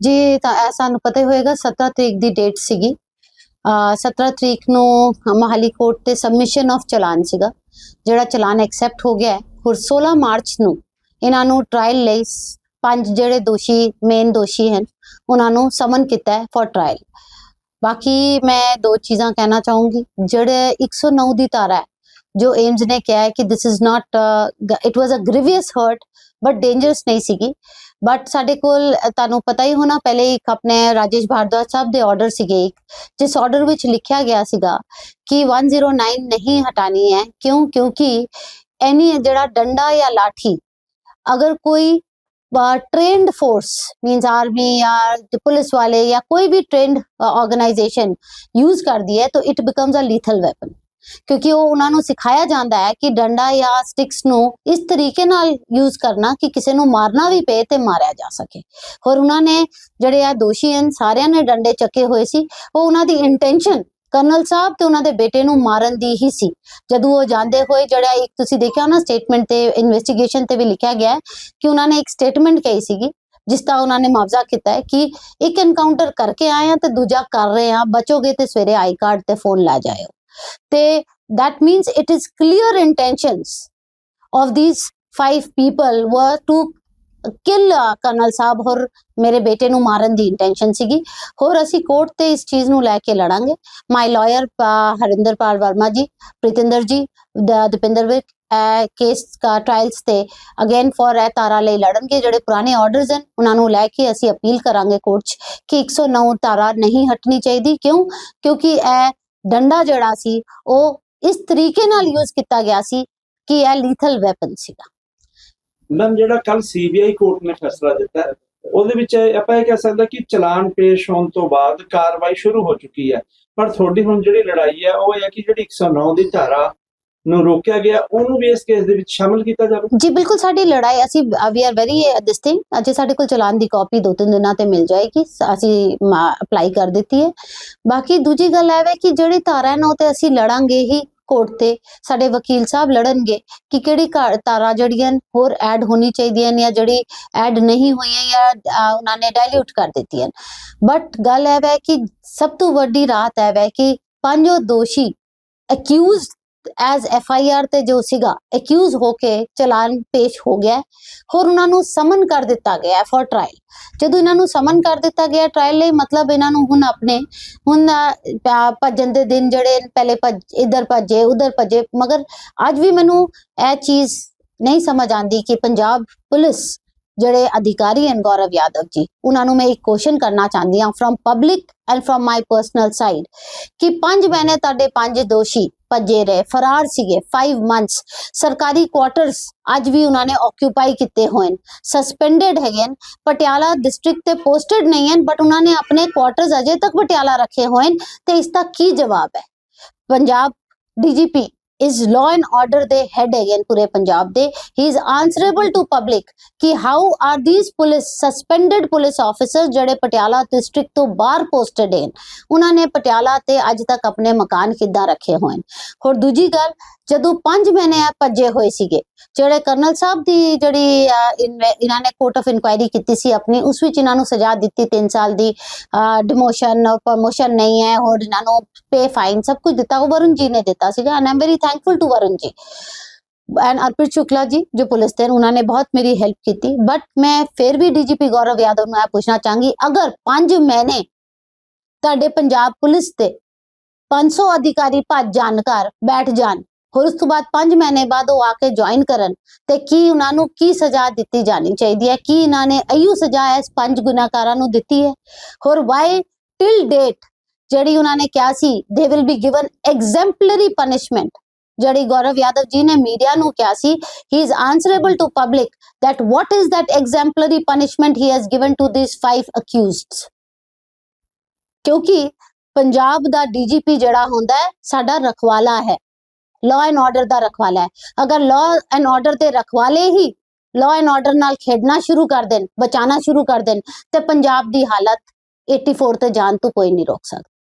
ਜੀ, ਤਾਂ ਇਹ ਸਾਨੂੰ ਪਤਾ ਹੀ ਹੋਏਗਾ 17 ਤਰੀਕ ਦੀ ਡੇਟ ਸੀਗੀ। 17 ਤਰੀਕ ਨੂੰ ਮਹਾਲੀ ਕੋਰਟ ਤੇ ਸਬਮਿਸ਼ਨ ਆਫ ਚਲਾਨ ਸੀਗਾ, ਜਿਹੜਾ ਚਲਾਨ ਐਕਸੈਪਟ ਹੋ ਗਿਆ ਹੈ। 16 ਮਾਰਚ ਨੂੰ ਇਹਨਾਂ ਨੂੰ ਟ੍ਰਾਇਲ ਲਈ ਪੰਜ ਜਿਹੜੇ ਦੋਸ਼ੀ ਮੇਨ ਦੋਸ਼ੀ ਹਨ, ਉਹਨਾਂ ਨੂੰ ਸਮਨ ਕੀਤਾ ਹੈ ਫॉर ਟ੍ਰਾਇਲ ਬਾਕੀ ਮੈਂ ਦੋ ਚੀਜ਼ਾਂ ਕਹਿਣਾ ਚਾਹੂੰਗੀ। ਜਿਹੜੇ 109 ਦੀ ਧਾਰਾ ਹੈ, ਜੋ ਏਮਜ਼ ਨੇ ਕਿਹਾ ਹੈ ਕਿ this is not it was a grievous hurt but dangerous ਨਹੀਂ ਸੀਗੀ। ਬਟ ਸਾਡੇ ਕੋਲ ਅ, ਤੁਹਾਨੂੰ ਪਤਾ ਹੀ ਹੋਣਾ ਪਹਿਲੇ ਇੱਕ ਆਪਣੇ ਰਾਜੇਸ਼ ਭਾਰਦਵਾਜ ਸਾਹਿਬ ਦੇ ਆਰਡਰ ਸੀਗੇ ਇੱਕ ਜਿਸ ਆਰਡਰ ਵਿੱਚ ਲਿਖਿਆ ਗਿਆ ਸੀਗਾ ਕਿ 109 ਨਹੀਂ ਹਟਾਣੀ ਹੈ ਕਿਉਂ ਕਿਉਂਕਿ ਐਨੀ ਜਿਹੜਾ ਡੰਡਾ ਜਾਂ ਲਾਠੀ ਅਗਰ ਕੋਈ ट्रेंड फोर्स मींस आर्मी या पुलिस वाले या कोई भी ट्रेंड ऑर्गेनाइजेशन यूज कर दी है तो it becomes a lethal weapon ਕਿਉਂਕਿ ਉਹ ਉਹਨਾਂ ਨੂੰ ਸਿਖਾਇਆ ਜਾਂਦਾ ਹੈ ਕਿ ਡੰਡਾ ਜਾਂ ਸਟਿਕਸ ਨੂੰ ਇਸ ਤਰੀਕੇ ਨਾਲ ਯੂਜ਼ ਕਰਨਾ ਕਿ ਕਿਸੇ ਨੂੰ ਮਾਰਨਾ ਵੀ ਪਏ ਤੇ ਮਾਰਿਆ ਜਾ ਸਕੇ। ਹੋਰ ਉਹਨਾਂ ਨੇ ਜਿਹੜੇ ਆ ਦੋਸ਼ੀ ਹਨ, ਸਾਰਿਆਂ ਨੇ ਡੰਡੇ ਚੱਕੇ ਹੋਏ ਸੀ। ਉਹ ਉਹਨਾਂ ਦੀ ਇੰਟੈਂਸ਼ਨ ਕਰਨਲ ਸਾਹਿਬ ਤੇ ਉਹਨਾਂ ਦੇ ਬੇਟੇ ਨੂੰ ਮਾਰਨ ਦੀ ਹੀ ਸੀ। ਜਦੋਂ ਉਹ ਜਾਂਦੇ ਹੋਏ ਜਿਹੜਾ ਇੱਕ ਤੁਸੀਂ ਦੇਖਿਆ ਨਾ ਸਟੇਟਮੈਂਟ ਤੇ ਇਨਵੈਸਟੀਗੇਸ਼ਨ ਤੇ ਵੀ ਲਿਖਿਆ ਗਿਆ ਹੈ ਕਿ ਉਹਨਾਂ ਨੇ ਇੱਕ ਸਟੇਟਮੈਂਟ ਕਹੀ ਸੀਗੀ, ਜਿਸ ਦਾ ਉਹਨਾਂ ਨੇ ਮੁਆਵਜ਼ਾ ਕੀਤਾ ਹੈ ਕਿ ਇੱਕ ਐਨਕਾਊਂਟਰ ਕਰਕੇ ਆਏ ਆ ਤੇ ਦੂਜਾ ਕਰ ਰਹੇ ਆ ਬਚੋਗੇ ਤੇ ਸਵੇਰੇ ਆਈ ਕਾਰਡ ਤੇ ਫੋਨ ਲੈ ਜਾਇਓ। ਤੇ that means it is clear intentions of these five people were to kill colonel ਸਾਹਿਬ ਹੋਰ ਮੇਰੇ ਬੇਟੇ ਨੂੰ ਮਾਰਨ ਦੀ ਇੰਟੈਂਸ਼ਨ ਸੀਗੀ ਹੋਰ ਅਸੀਂ ਕੋਰਟ ਤੇ ਇਸ ਚੀਜ਼ ਨੂੰ ਲੈ ਕੇ ਲੜਾਂਗੇ ਮਾਈ ਲਾਇਰ ਹਰਿੰਦਰਪਾਲ ਵਰਮਾ ਜੀ ਪ੍ਰੀਤਿੰਦਰ ਜੀ ਦ- ਦਪਿੰਦਰ ਵਿਕ ਕੇਸ ਦਾ ਟ੍ਰਾਇਲਸ ਤੇ ਅਗੇਨ ਫॉर ਇਹ ਤਾਰਾ ਲਈ ਲੜਨਗੇ ਜਿਹੜੇ ਪੁਰਾਣੇ ਆਰਡਰਸ ਹਨ ਉਹਨਾਂ ਨੂੰ ਲੈ ਕੇ ਅਸੀਂ ਅਪੀਲ ਕਰਾਂਗੇ ਕੋਰਟ 'ਚ ਕਿ 109 ਤਾਰਾ ਨਹੀਂ ਹਟਣੀ ਚਾਹੀਦੀ ਕਿਉਂ ਕਿਉਂਕਿ ਇਹ ਡੰਡਾ ਜਿਹੜਾ ਸੀ, ਉਹ ਇਸ ਤਰੀਕੇ ਨਾਲ ਯੂਜ਼ ਕੀਤਾ ਗਿਆ ਸੀ ਕਿ ਇਹ ਲੀਥਲ ਵੈਪਨ ਸੀਗਾ। ਮੈਮ ਜਿਹੜਾ ਕੱਲ ਸੀਬੀਆਈ ਕੋਰਟ ਨੇ ਫੈਸਲਾ ਦਿੱਤਾ, ਉਹਦੇ ਵਿੱਚ ਆਪਾਂ ਇਹ ਕਹਿ ਸਕਦੇ ਕਿ ਚਲਾਨ ਪੇਸ਼ ਹੋਣ ਤੋਂ ਬਾਅਦ ਕਾਰਵਾਈ ਸ਼ੁਰੂ ਹੋ ਚੁੱਕੀ ਹੈ। ਪਰ ਤੁਹਾਡੀ ਹੁਣ ਜਿਹੜੀ ਲੜਾਈ ਹੈ, ਉਹ ਇਹ ਹੈ ਕਿ ਜਿਹੜੀ 109 ਦੀ ਧਾਰਾ ਨੂੰ ਰੋਕਿਆ ਗਿਆ, ਉਹਨੂੰ ਵੀ ਇਸ ਕੇਸ ਦੇ ਵਿੱਚ ਸ਼ਾਮਲ ਕੀਤਾ ਜਾਵੇ। ਜੀ, ਬਿਲਕੁਲ ਸਾਡੀ ਲੜਾਈ, ਅਸੀਂ ਵੀ ਆਰ ਵੈਰੀ ਦਿਸ ਅਜੇ ਸਾਡੇ ਕੋਲ ਚਲਾਨ ਦੀ ਕਾਪੀ ਦੋ ਤਿੰਨ ਦਿਨਾਂ ਤੇ ਮਿਲ ਜਾਏਗੀ ਅਸੀਂ ਅਪਲਾਈ ਕਰ ਦਿੱਤੀ ਹੈ। ਬਾਕੀ ਦੂਜੀ ਗੱਲ ਹੈ ਕਿ ਜਿਹੜੀ ਧਾਰਾ ਹੈ ਨਾ, ਉਹ ਤੇ ਅਸੀਂ ਲੜਾਂਗੇ ਹੀ ਕੋਰਟ ਤੇ, ਸਾਡੇ ਵਕੀਲ ਸਾਹਿਬ ਲੜਨਗੇ ਕਿ ਕਿਹੜੀ ਤਾਰਾ ਜਿਹੜੀਆਂ ਹੋਰ ਐਡ ਹੋਣੀ ਚਾਹੀਦੀਆਂ ਨੇ ਜਾਂ ਜਿਹੜੀ ਐਡ ਨਹੀਂ ਹੋਈਆਂ ਜਾਂ ਉਹਨਾਂ ਨੇ ਡਾਇਲੂਟ ਕਰ ਦਿੱਤੀਆਂ ਬਟ ਗੱਲ ਇਹ ਹੈ ਕਿ ਸਭ ਤੋਂ ਵੱਡੀ ਰਾਤ ਇਹ ਹੈ ਕਿ ਪੰਜੋ ਦੋਸ਼ੀ accused as F I R ਤੇ ਜੋ ਸੀਗਾ ਅਕਿਊਜ਼ ਹੋ ਕੇ ਚਲਾਨ ਪੇਸ਼ ਹੋ ਗਿਆ ਹੋਰ ਉਹਨਾਂ ਨੂੰ ਸਮਨ ਕਰ ਦਿੱਤਾ ਗਿਆ ਫॉर ਟ੍ਰਾਇਲ ਜਦੋਂ ਇਹਨਾਂ ਨੂੰ ਸਮਨ ਕਰ ਦਿੱਤਾ ਗਿਆ ਟ੍ਰਾਇਲ ਲਈ, ਮਤਲਬ ਇਹਨਾਂ ਨੂੰ ਹੁਣ ਆਪਣੇ, ਹੁਣ ਭੱਜਣ ਦੇ ਦਿਨ ਜਿਹੜੇ ਪਹਿਲੇ ਭੱਜ, ਇਧਰ ਭੱਜੇ, ਉਧਰ ਭੱਜੇ, ਮਗਰ ਅੱਜ ਵੀ ਮੈਨੂੰ ਇਹ ਚੀਜ਼ ਨਹੀਂ ਸਮਝ ਆਂਦੀ ਕਿ ਪੰਜਾਬ ਪੁਲਿਸ ਜਿਹੜੇ ਅਧਿਕਾਰੀ ਹਨ ਗੌਰਵ ਯਾਦਵ ਜੀ, ਉਹਨਾਂ ਨੂੰ ਮੈਂ ਇੱਕ ਕੁਐਸਚਨ ਕਰਨਾ ਚਾਹੁੰਦੀ ਹਾਂ from public and from my personal side ਕਿ ਪੰਜ ਮਹੀਨੇ ਤੁਹਾਡੇ ਪੰਜ ਦੋਸ਼ੀ ਭੱਜੇ ਰਹੇ, ਫਰਾਰ ਸੀਗੇ 5 ਮੰਥਸ ਸਰਕਾਰੀ ਕੁਆਟਰਸ ਅੱਜ ਵੀ ਉਹਨਾਂ ਨੇ ਆਕਿਊਪਾਈ ਕੀਤੇ ਹੋਏ ਨੇ ਸਸਪੈਂਡਡ ਹੈਗੇ ਨੇ, ਪਟਿਆਲਾ ਡਿਸਟ੍ਰਿਕਟ ਤੇ ਪੋਸਟਡ ਨਹੀਂ ਹਨ ਬਟ ਉਹਨਾਂ ਨੇ ਆਪਣੇ ਕੁਆਟਰਸ ਅਜੇ ਤੱਕ ਪਟਿਆਲਾ ਰੱਖੇ ਹੋਏ ਨੇ ਤੇ ਇਸ ਦਾ ਕੀ ਜਵਾਬ ਹੈ? Punjab DGP is law and order ਦੇ ਹੈਡ ਹੈਗੇ ਪੂਰੇ ਪੰਜਾਬ ਦੇ। He is answerable to public ਕਿ how are these police, suspended police officers ਜਿਹੜੇ ਪਟਿਆਲਾ ਡਿਸਟ੍ਰਿਕਟ ਤੋਂ ਬਾਹਰ ਪੋਸਟਡ ਹਨ ਉਹਨਾਂ ਨੇ ਪਟਿਆਲਾ ਤੇ ਅੱਜ ਤੱਕ ਆਪਣੇ ਮਕਾਨ ਕਿੱਦਾਂ ਰੱਖੇ ਹੋਏ ਨੇ। ਹੋਰ ਦੂਜੀ ਗੱਲ, ਜਦੋਂ 5 ਮਹੀਨੇ ਆ ਭੱਜੇ ਹੋਏ ਸੀਗੇ ਜਿਹੜੇ ਕਰਨਲ ਸਾਹਿਬ ਦੀ ਜਿਹੜੀ ਇਹਨਾਂ ਨੇ ਕੋਰਟ ਆਫ ਇਨਕੁਆਇਰੀ ਕੀਤੀ ਸੀ ਆਪਣੀ, ਉਸ ਵਿੱਚ ਇਹਨਾਂ ਨੂੰ ਸਜ਼ਾ ਦਿੱਤੀ 3 ਸਾਲ ਦੀ ਡਿਮੋਸ਼ਨ ਔਰ ਪ੍ਰਮੋਸ਼ਨ ਨਹੀਂ ਹੈ ਹੋਰ ਇਹਨਾਂ ਨੂੰ ਪੇ ਫਾਈਨ ਸਭ ਕੁਝ ਦਿੱਤਾ, ਉਹ ਵਰੁਣ ਜੀ ਨੇ ਦਿੱਤਾ ਸੀਗਾ and am very thankful to Varun ji. And Arpit Shukla ਜੀ, ਜੋ ਪੁਲਿਸ ਦੇ ਉਹਨਾਂ ਨੇ ਬਹੁਤ ਮੇਰੀ ਹੈਲਪ ਕੀਤੀ ਬਟ ਮੈਂ ਫਿਰ ਵੀ ਡੀਜੀਪੀ ਗੌਰਵ ਯਾਦਵ ਨੂੰ ਇਹ ਪੁੱਛਣਾ ਚਾਹਾਂਗੀ, ਅਗਰ 5 ਮਹੀਨੇ ਤੁਹਾਡੇ ਪੰਜਾਬ ਪੁਲਿਸ ਤੇ 500 ਅਧਿਕਾਰੀ ਭੱਜ ਜਾਣ ਘਰ, ਬੈਠ ਜਾਣ ਹੋਰ ਉਸ ਤੋਂ ਬਾਅਦ 5 ਮਹੀਨੇ ਬਾਅਦ ਉਹ ਆ ਕੇ ਜੁਆਇਨ ਕਰਨ ਤੇ ਕੀ ਉਹਨਾਂ ਨੂੰ ਕੀ ਸਜ਼ਾ ਦਿੱਤੀ ਜਾਣੀ ਚਾਹੀਦੀ ਹੈ, ਕੀ ਇਹਨਾਂ ਨੇ ਅਯੂ ਸਜ਼ਾ ਇਸ ਪੰਜ ਗੁਨਾਹਕਾਰਾਂ ਨੂੰ ਦਿੱਤੀ ਹੈ? ਹੋਰ ਵਾਈ ਟਿਲ ਡੇਟ ਜਿਹੜੀ ਉਹਨਾਂ ਨੇ ਕਿਹਾ ਸੀ they will be given exemplary punishment ਜਿਹੜੀ ਗੌਰਵ ਯਾਦਵ ਜੀ ਨੇ ਮੀਡੀਆ ਨੂੰ ਕਿਹਾ ਸੀ he is answerable to public that what is that exemplary punishment he has given to these five accused ਕਿਉਂਕਿ ਪੰਜਾਬ ਦਾ ਡੀਜੀਪੀ ਜਿਹੜਾ ਹੁੰਦਾ ਹੈ, ਸਾਡਾ ਰਖਵਾਲਾ ਹੈ। ਲਾਅ ਐਂਡ ਆਰਡਰ ਦਾ ਰਖਵਾਲਾ ਹੈ। ਅਗਰ ਲਾਅ ਐਂਡ ਆਰਡਰ ਦੇ ਰਖਵਾਲੇ ਹੀ ਲਾਅ ਐਂਡ ਆਰਡਰ ਨਾਲ ਖੇਡਣਾ ਸ਼ੁਰੂ ਕਰ ਦੇਣ, ਬਚਾਉਣਾ ਸ਼ੁਰੂ ਕਰ ਦੇਣ, ਤੇ ਪੰਜਾਬ ਦੀ ਹਾਲਤ 84 ਤੇ ਜਾਣ ਤੋਂ ਕੋਈ ਨਹੀਂ ਰੋਕ ਸਕਦਾ।